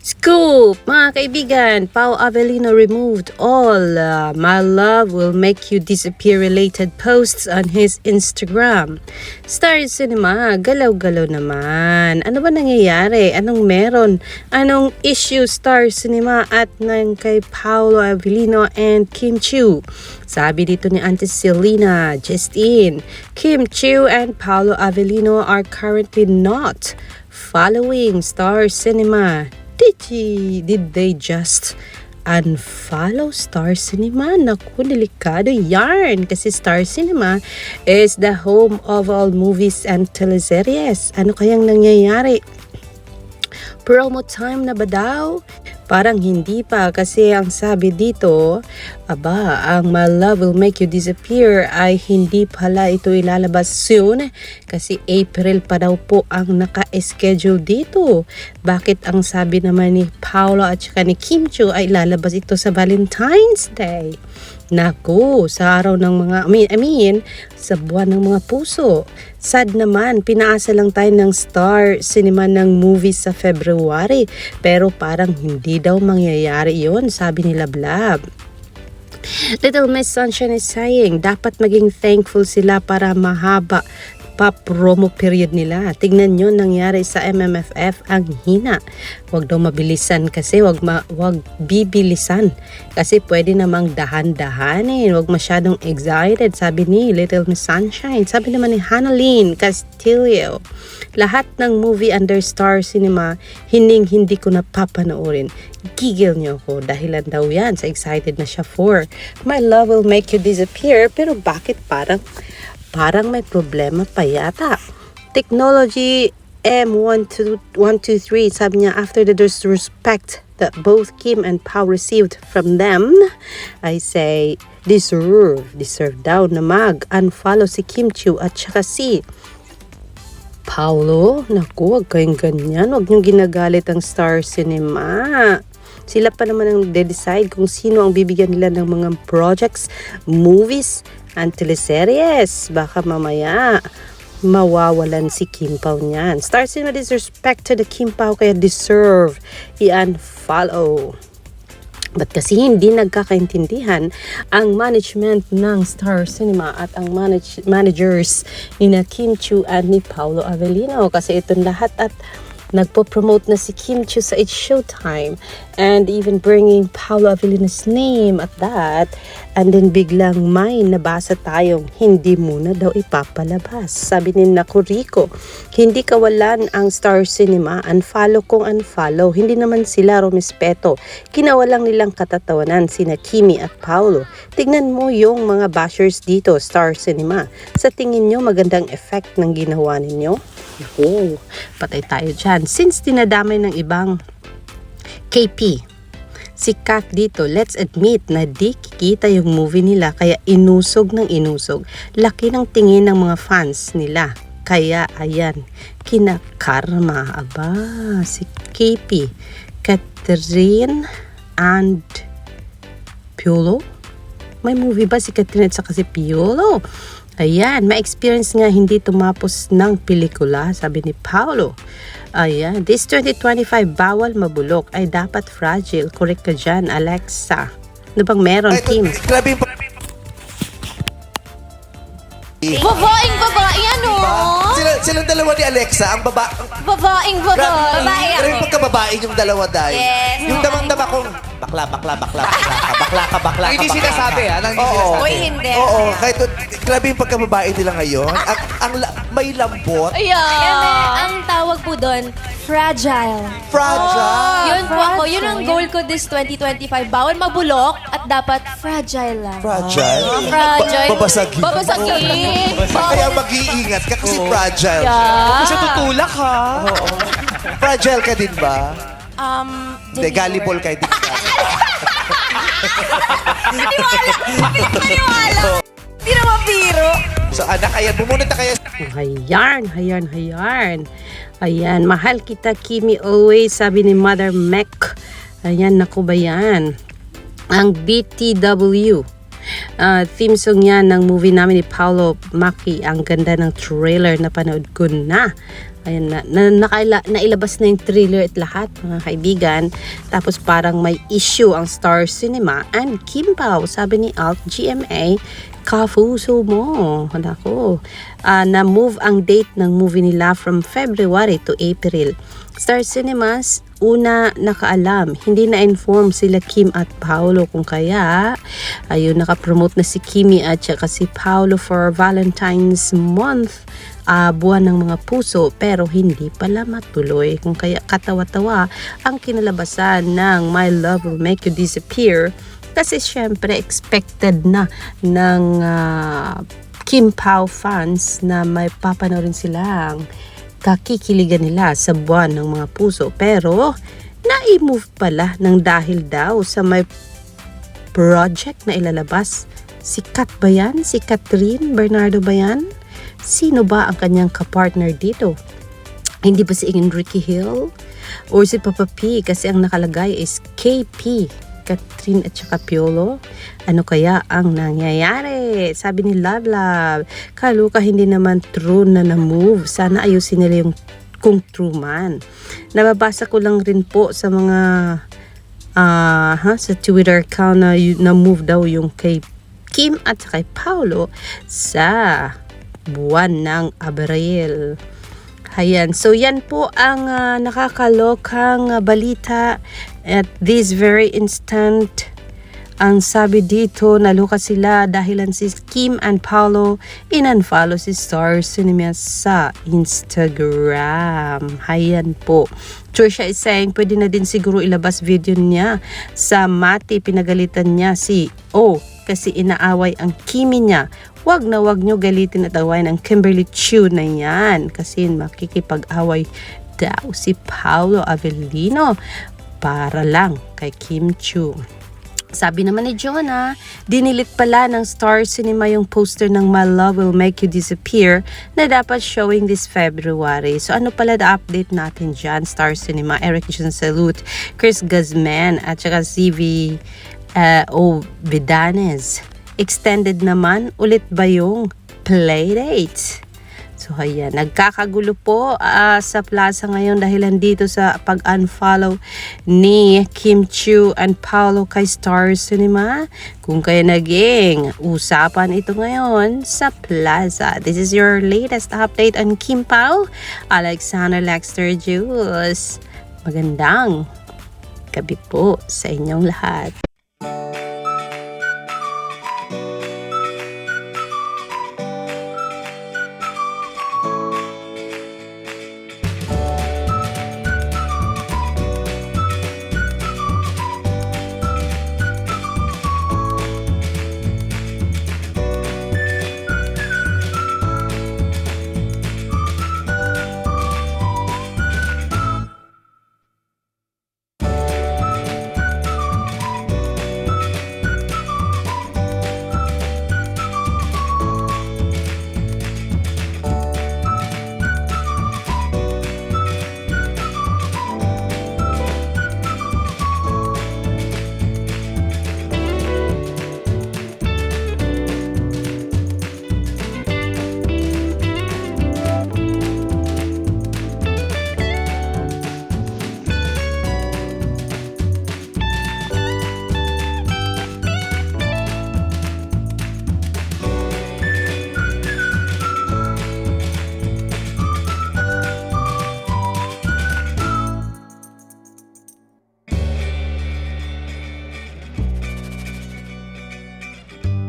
Scoop! Mga kaibigan, Pao Avellino removed all uh, My Love Will Make You Disappear related posts on his Instagram. Star Cinema, galaw-galaw naman. Ano ba nangyayari? Anong meron? Anong issue Star Cinema at ng kay Paolo Avellino and Kim Chiu? Sabi dito ni Auntie Selena, just in, Kim Chiu and Paolo Avellino are currently not following Star Cinema. Did, he, did they just unfollow Star Cinema? Naku, delikado yarn kasi Star Cinema is the home of all movies and teleseries. Ano kayang nangyayari? Promo time na ba daw? Parang hindi pa kasi ang sabi dito, aba, ang My Love Will Make You Disappear ay hindi pala ito ilalabas soon kasi April pa daw po ang naka-schedule dito. Bakit ang sabi naman ni Paolo at saka ni Kim Chiu ay lalabas ito sa Valentine's Day? Naku, sa araw ng mga, I mean, I mean, sa buwan ng mga puso. Sad naman, pinaasa lang tayo ng Star Cinema ng movie sa February. Pero parang hindi daw mangyayari yon sabi ni Lablab. Little Miss Sunshine is saying, dapat maging thankful sila para mahaba pa promo period nila. Tignan nyo nangyari sa MMFF ang hina. Huwag daw mabilisan kasi wag, ma, wag bibilisan. Kasi pwede namang dahan-dahanin. Huwag masyadong excited. Sabi ni Little Miss Sunshine. Sabi naman ni Hannalyn Castillo. Lahat ng movie under Star Cinema, hining hindi ko napapanoorin. Gigil niyo ako. Dahilan daw yan sa excited na siya for My Love Will Make You Disappear. Pero bakit parang parang may problema pa yata. Technology M123, sabi niya, after the disrespect that both Kim and Pao received from them, I say, deserve, deserve daw na mag-unfollow si Kim Chiu at saka si Paulo, naku, wag kayong ganyan. Wag niyong ginagalit ang Star Cinema. Sila pa naman ang de-decide kung sino ang bibigyan nila ng mga projects, movies, and teleseries. Baka mamaya mawawalan si Kim Pao niyan. Star Cinema disrespect to the Kim Pao kaya deserve i-unfollow. But kasi hindi nagkakaintindihan ang management ng Star Cinema at ang manage- managers ni na Kim Chu at ni Paolo Avellino kasi itong lahat at nagpo-promote na si Kim Chu sa It's Showtime and even bringing Paolo Avellino's name at that and then biglang may nabasa tayong hindi muna daw ipapalabas. Sabi ni Nakuriko, hindi kawalan ang Star Cinema, unfollow kung unfollow. Hindi naman sila rumispeto. Kinawalang nilang katatawanan sina Kimi at Paolo. Tignan mo yung mga bashers dito, Star Cinema. Sa tingin nyo magandang effect ng ginawa ninyo? Naku, patay tayo dyan. Since dinadamay ng ibang KP, si Kak dito, let's admit na di kikita yung movie nila kaya inusog ng inusog. Laki ng tingin ng mga fans nila. Kaya ayan, kinakarma. Aba, si KP, Catherine and Piolo? May movie ba si Catherine at saka si Piolo? Ayan, ma-experience nga hindi tumapos ng pelikula, sabi ni Paolo. Ayan, this 2025 bawal mabulok ay dapat fragile. Correct ka dyan, Alexa. Ano bang meron, Ay, Kim? Grabe yung... Babaeng babae ano? Sila, silang dalawa ni Alexa, ang baba... Babaeng Grabe, babae. Babae yung dalawa dahil. Yes. Yung damang-dama kong bakla, bakla, bakla, bakla ka, bakla ka, bakla ka, Hindi bakla sinasabi, ka. ah, nang hindi Oo. sinasabi. Uy, hindi. Oo, kahit grabe yung pagkababae nila ngayon. Ang, ang la- may lambot, Ayan. Yan ang tawag po doon, fragile. fragile. Yun po ako, yun ang goal ko this 2025. Bawal mabulok at dapat fragile lang. Fragile? Fragile. Ba- babasagin. Babasagin. Kaya mag-iingat ka kasi fragile. Yeah. Kasi tutulak ha. Fragile ka din ba? Um, Hindi, gullible ka din ba? Hindi na mabiro. So anak, ayan, bumunod na kaya Hayan, hayan, hayan. Ayan, mahal kita Kimi always, sabi ni Mother Mek. Ayan, naku ba yan? Ang BTW. Ah, theme song yan ng movie namin ni Paolo Maki. Ang ganda ng trailer na panood ko na. Ayan na, na nakaila, nailabas na yung thriller at lahat mga kaibigan. Tapos parang may issue ang Star Cinema and Kim Pao, sabi ni Alt GMA, kafuso mo. Nako. Ah, na-move ang date ng movie nila from February to April. Star Cinemas, una nakaalam, hindi na-inform sila Kim at Paolo kung kaya ayun nakapromote na si Kimi at saka si Paolo for Valentine's month ah, buwan ng mga puso pero hindi pala matuloy kung kaya katawa-tawa ang kinalabasan ng My Love Will Make You Disappear kasi syempre expected na ng ah, Kim Pao fans na may papanorin silang kakikiligan nila sa buwan ng mga puso. Pero, na-move pala ng dahil daw sa may project na ilalabas. Sikat ba yan? Si Catherine Bernardo ba yan? Sino ba ang kanyang kapartner dito? Hindi ba si Enrique Hill? Or si Papa P? Kasi ang nakalagay is KP. Catherine at saka Piolo. Ano kaya ang nangyayari? Sabi ni Love Love, kaluka hindi naman true na na-move. Sana ayusin nila yung kung true man. Nababasa ko lang rin po sa mga ah ha, sa Twitter account na, y- na-move daw yung kay Kim at kay Paolo sa buwan ng Abril. Ayan. So, yan po ang ah, nakakalokang ah, balita at this very instant. Ang sabi dito, naluka sila dahilan si Kim and Paolo in-unfollow si Star Cinema sa Instagram. Ayan po. Trisha is saying, pwede na din siguro ilabas video niya sa Mati. Pinagalitan niya si O kasi inaaway ang Kimi niya. Wag na wag nyo galitin at awayin ang Kimberly Chu na yan kasi makikipag-away daw si Paolo Avellino para lang kay Kim Chu. Sabi naman ni Jonah, dinilit pala ng Star Cinema yung poster ng My Love Will Make You Disappear na dapat showing this February. So ano pala the update natin dyan? Star Cinema, Eric John Salute, Chris Guzman at saka CV uh, O. Extended naman, ulit ba yung playdate? So ayan, nagkakagulo po ah, sa plaza ngayon dahil dito sa pag-unfollow ni Kim Chu and Paolo kay Star Cinema. Kung kaya naging usapan ito ngayon sa plaza. This is your latest update on Kim Pao, Alexander Lexter Jules. Magandang gabi po sa inyong lahat.